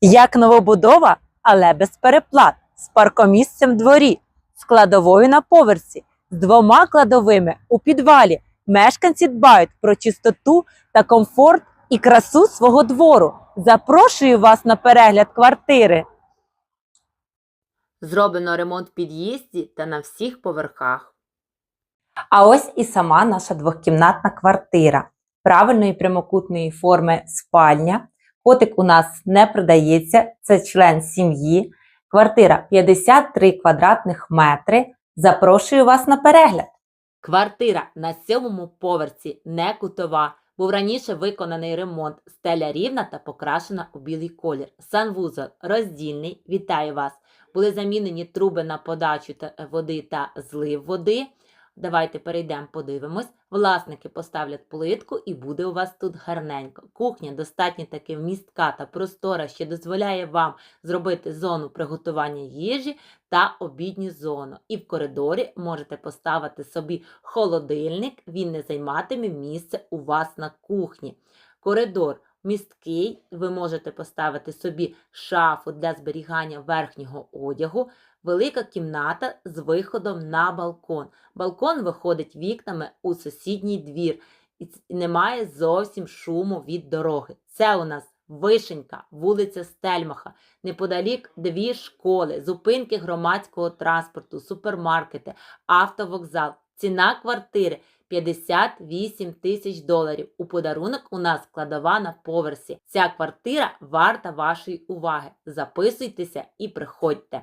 Як новобудова, але без переплат, з паркомісцем в дворі, з кладовою на поверсі, з двома кладовими у підвалі. Мешканці дбають про чистоту та комфорт і красу свого двору. Запрошую вас на перегляд квартири. Зроблено ремонт в під'їзді та на всіх поверхах. А ось і сама наша двохкімнатна квартира. Правильної прямокутної форми спальня. Котик у нас не продається, це член сім'ї. Квартира 53 квадратних метри. Запрошую вас на перегляд. Квартира на сьомому поверсі не кутова. Був раніше виконаний ремонт, стеля рівна та покрашена у білий колір. Санвузол роздільний. Вітаю вас! Були замінені труби на подачу води та злив води. Давайте перейдемо, подивимось. Власники поставлять плитку і буде у вас тут гарненько. Кухня достатньо таки вмістка та простора, що дозволяє вам зробити зону приготування їжі та обідню зону. І в коридорі можете поставити собі холодильник, він не займатиме місце у вас на кухні. Коридор місткий, ви можете поставити собі шафу для зберігання верхнього одягу, велика кімната з виходом на балкон. Балкон виходить вікнами у сусідній двір і немає зовсім шуму від дороги. Це у нас Вишенька, вулиця Стельмаха, неподалік дві школи, зупинки громадського транспорту, супермаркети, автовокзал. Ціна квартири 58 тисяч доларів. У подарунок у нас складова на поверсі. Ця квартира варта вашої уваги. Записуйтеся і приходьте.